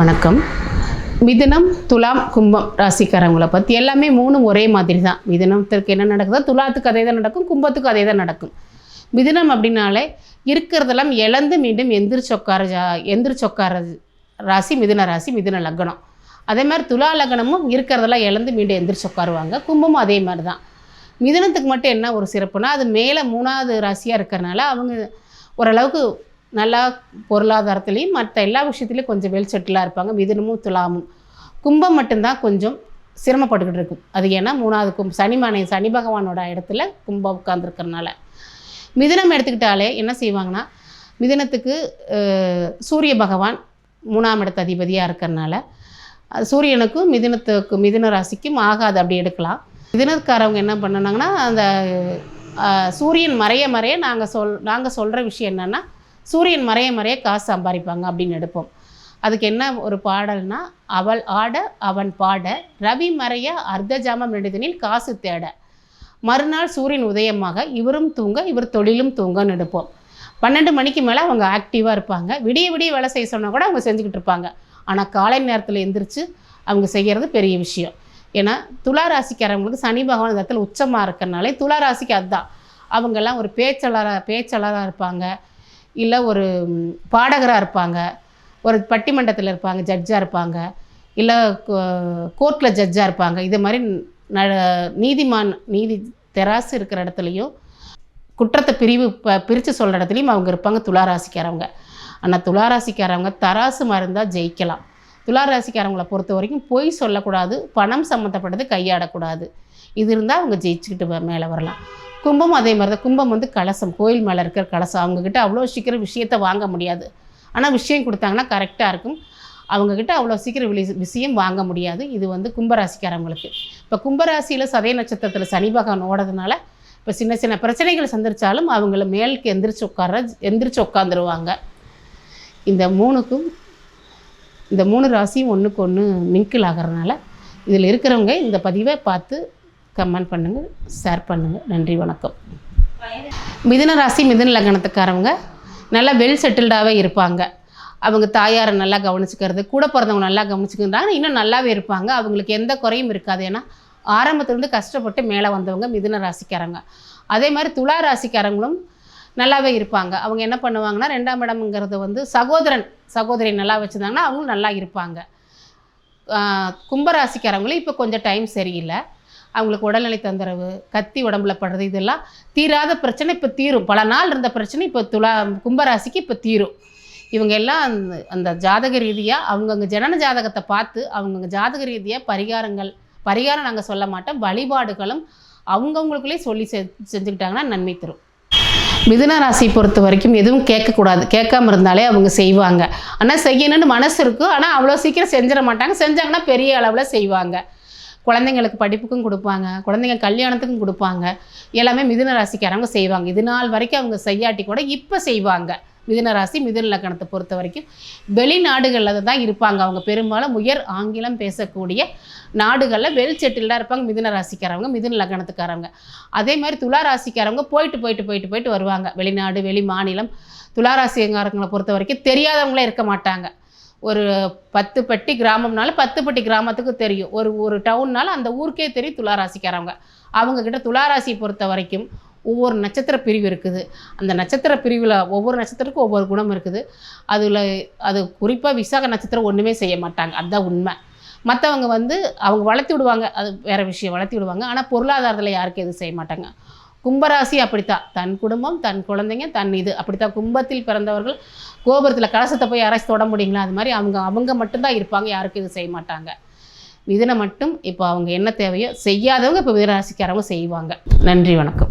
வணக்கம். மிதுனம் துலாம் கும்பம் ராசிக்காரங்களை பற்றி எல்லாமே மூணும் ஒரே மாதிரி தான் மிதுனத்திற்கு என்ன நடக்குதோ துலாத்துக்கு அதே தான் நடக்கும் கும்பத்துக்கு அதே தான் நடக்கும். மிதுனம் அப்படின்னாலே இருக்கிறதெல்லாம் இழந்து மீண்டும் எந்திரிச்சொக்கார ஜா எந்திரிச்சு ராசி மிதுன ராசி மிதுன லக்னம். அதே மாதிரி துலா லக்னமும் இருக்கிறதெல்லாம் இழந்து மீண்டும் எந்திரிச்சு உட்காருவாங்க. கும்பமும் அதே மாதிரி தான் மிதுனத்துக்கு மட்டும் என்ன ஒரு சிறப்புனா அது மேலே மூணாவது ராசியாக இருக்கிறனால அவங்க ஓரளவுக்கு நல்லா பொருளாதாரத்துலேயும் மற்ற எல்லா விஷயத்துலையும் கொஞ்சம் வெல் செட்டிலாக இருப்பாங்க. மிதுனமும் துலாமும். கும்பம் மட்டும்தான் கொஞ்சம் சிரமப்பட்டுக்கிட்டு இருக்கும். அது ஏன்னா மூணாவது கும் சனிமானை சனி பகவானோட இடத்துல கும்பம் உட்காந்துருக்கறனால மிதுனம் எடுத்துக்கிட்டாலே என்ன செய்வாங்கன்னா மிதுனத்துக்கு சூரிய பகவான் மூணாம் இடத்து அதிபதியாக இருக்கிறனால சூரியனுக்கும் மிதுனத்துக்கு மிதுன ராசிக்கும் ஆகாது. அப்படி எடுக்கலாம். மிதுனக்காரவங்க என்ன பண்ணனாங்கன்னா அந்த சூரியன் மறைய மறைய நாங்கள் சொல் நாங்கள் சொல்கிற விஷயம் என்னென்னா சூரியன் மறைய மறைய காசு சம்பாதிப்பாங்க அப்படின்னு எடுப்போம். அதுக்கு என்ன ஒரு பாடல்னா அவள் ஆட அவன் பாட ரவி மறைய அர்த்த ஜாமம் நெடுதனில் காசு தேட. மறுநாள் சூரியன் உதயமாக இவரும் தூங்க இவர் தொழிலும் தூங்கன்னு எடுப்போம். பன்னெண்டு மணிக்கு மேலே அவங்க ஆக்டிவாக இருப்பாங்க. விடிய விடிய வேலை செய்ய சொன்னால் கூட அவங்க செஞ்சுக்கிட்டு இருப்பாங்க. ஆனால் காலை நேரத்தில் எந்திரிச்சு அவங்க செய்கிறது பெரிய விஷயம். ஏன்னா துலா ராசிக்காரவங்களுக்கு சனி பகவான் இடத்துல உச்சமாக இருக்கிறனாலே துலா ராசிக்கு அதுதான் அவங்கெல்லாம் ஒரு பேச்சாளராக பேச்சாளராக இருப்பாங்க. இல்லை ஒரு பாடகராக இருப்பாங்க. ஒரு பட்டிமன்றத்தில் இருப்பாங்க ஜட்ஜாக இருப்பாங்க. இல்லை கோர்ட்டில் ஜட்ஜாக இருப்பாங்க. இது மாதிரி ந நீதிமான் நீதி தெராசு இருக்கிற இடத்துலையும் குற்றத்தை பிரிவு ப பிரித்து சொல்கிற இடத்துலையும் அவங்க இருப்பாங்க. துளாராசிக்காரவங்க. ஆனால் துளாராசிக்காரவங்க தராசு மாதிரி இருந்தால் ஜெயிக்கலாம். துளாராசிக்காரங்களை பொறுத்த வரைக்கும் பொய் சொல்லக்கூடாது பணம் சம்மந்தப்பட்டது கையாடக்கூடாது. இது இருந்தால் அவங்க ஜெயிச்சுக்கிட்டு மேலே வரலாம். கும்பம் அதே மாதிரி தான். கும்பம் வந்து கலசம். கோயில் மேலே இருக்கிற கலசம். அவங்கக்கிட்ட அவ்வளோ சீக்கிரம் விஷயத்தை வாங்க முடியாது. ஆனால் விஷயம் கொடுத்தாங்கன்னா கரெக்டாக இருக்கும். அவங்கக்கிட்ட அவ்வளோ சீக்கிரம் விளி விஷயம் வாங்க முடியாது. இது வந்து கும்பராசிக்காரங்களுக்கு. இப்போ கும்பராசியில் சதய நட்சத்திரத்தில் சனி பகவான் ஓடுறதுனால இப்போ சின்ன சின்ன பிரச்சனைகள் சந்திரிச்சாலும் அவங்கள மேலுக்கு எந்திரிச்சு உட்கார எந்திரிச்சு உட்காந்துருவாங்க இந்த மூணுக்கும் இந்த மூணு ராசியும் ஒன்றுக்கு ஒன்று மிங்கிள் ஆகிறதுனால இதில் இருக்கிறவங்க இந்த பதிவை பார்த்து கமெண்ட் பண்ணுங்கள் ஷேர் பண்ணுங்கள் நன்றி வணக்கம். மிதுன ராசி மிதுன லக்னத்துக்காரவங்க நல்லா வெல் செட்டில்டாகவே இருப்பாங்க. அவங்க தாயாரை நல்லா கவனிச்சுக்கிறது கூட பிறந்தவங்க நல்லா கவனிச்சுக்கிறாங்க இன்னும் நல்லாவே இருப்பாங்க. அவங்களுக்கு எந்த குறையும் இருக்காது. ஏன்னா ஆரம்பத்துலேருந்து கஷ்டப்பட்டு மேலே வந்தவங்க மிதுன ராசிக்காரங்க. அதே மாதிரி துலா ராசிக்காரங்களும் நல்லாவே இருப்பாங்க. அவங்க என்ன பண்ணுவாங்கன்னா ரெண்டாம் இடம்ங்கிறது வந்து சகோதரன் சகோதரி நல்லா வச்சுருந்தாங்கன்னா அவங்களும் நல்லா இருப்பாங்க. கும்பராசிக்காரவங்களும் கும்பராசிக்காரங்களும் இப்போ கொஞ்சம் டைம் சரியில்லை. அவங்களுக்கு உடல்நிலை தொந்தரவு கத்தி உடம்புல படுறது இதெல்லாம் தீராத பிரச்சனை இப்போ தீரும். பல நாள் இருந்த பிரச்சனை இப்போ துலா கும்பராசிக்கு இப்போ தீரும். இவங்க எல்லாம் அந்த அந்த ஜாதக ரீதியாக அவங்கவுங்க ஜனன ஜாதகத்தை பார்த்து அவங்கவுங்க ஜாதக ரீதியாக பரிகாரங்கள் பரிகாரம் நாங்கள் சொல்ல மாட்டோம். வழிபாடுகளும் அவங்கவுங்களுக்குள்ளே சொல்லி செ செஞ்சுக்கிட்டாங்கன்னா நன்மை தரும். மிதுன ராசி பொறுத்த வரைக்கும் எதுவும் கேட்கக்கூடாது. கேட்காம இருந்தாலே அவங்க செய்வாங்க. ஆனால் செய்யணும்னு மனசு இருக்கும் ஆனால் அவ்வளோ சீக்கிரம் செஞ்சிட மாட்டாங்க. செஞ்சாங்கன்னா பெரிய அளவில் செய்வாங்க. குழந்தைங்களுக்கு படிப்புக்கும் கொடுப்பாங்க. குழந்தைங்க கல்யாணத்துக்கும் கொடுப்பாங்க. எல்லாமே மிதுன ராசிக்காரவங்க செய்வாங்க. இது நாள் வரைக்கும் அவங்க செய்யாட்டி கூட இப்போ செய்வாங்க. மிதுன ராசி மிதுன லக்கணத்தை பொறுத்த வரைக்கும் வெளிநாடுகளில் தான் இருப்பாங்க அவங்க. பெரும்பாலும் உயர் ஆங்கிலம் பேசக்கூடிய நாடுகளில் வெல் செட்டில்டாக இருப்பாங்க மிதுன ராசிக்காரவங்க மிதுன லக்னத்துக்காரவங்க அதே மாதிரி துலா ராசிக்காரவங்க போயிட்டு போயிட்டு போயிட்டு போயிட்டு வருவாங்க. வெளிநாடு வெளி மாநிலம் துளாராசிங்காரங்களை பொறுத்த வரைக்கும் தெரியாதவங்களே இருக்க மாட்டாங்க. ஒரு பத்து பட்டி கிராமம்னாலும் பத்து பட்டி கிராமத்துக்கு தெரியும். ஒரு ஒரு டவுன்னாலும் அந்த ஊருக்கே தெரியும் துலா ராசிக்காரவங்க. அவங்கக்கிட்ட துலா ராசியை பொறுத்த வரைக்கும் ஒவ்வொரு நட்சத்திர பிரிவு இருக்குது. அந்த நட்சத்திர பிரிவில் ஒவ்வொரு நட்சத்திரத்துக்கும் ஒவ்வொரு குணம் இருக்குது. அதில் அது குறிப்பாக விசாக நட்சத்திரம் ஒன்றுமே செய்ய மாட்டாங்க. அதுதான் உண்மை. மற்றவங்க வந்து அவங்க வளர்த்தி விடுவாங்க. அது வேறு விஷயம். வளர்த்தி விடுவாங்க. ஆனால் பொருளாதாரத்தில் யாருக்கும் எதுவும் செய்ய மாட்டாங்க. கும்பராசி அப்படித்தான். தன் குடும்பம் தன் குழந்தைங்க தன் இது. அப்படித்தான். கும்பத்தில் பிறந்தவர்கள் கோபுரத்தில் கலசத்தை போய் யாராச்சும் தொட முடியுங்களா? அது மாதிரி அவங்க அவங்க மட்டும்தான் இருப்பாங்க. யாருக்கும் இது செய்ய மாட்டாங்க. மிதனை மட்டும் இப்போ அவங்க என்ன தேவையோ செய்யாதவங்க இப்போ வீரராசிக்காரவங்க செய்வாங்க. நன்றி வணக்கம்.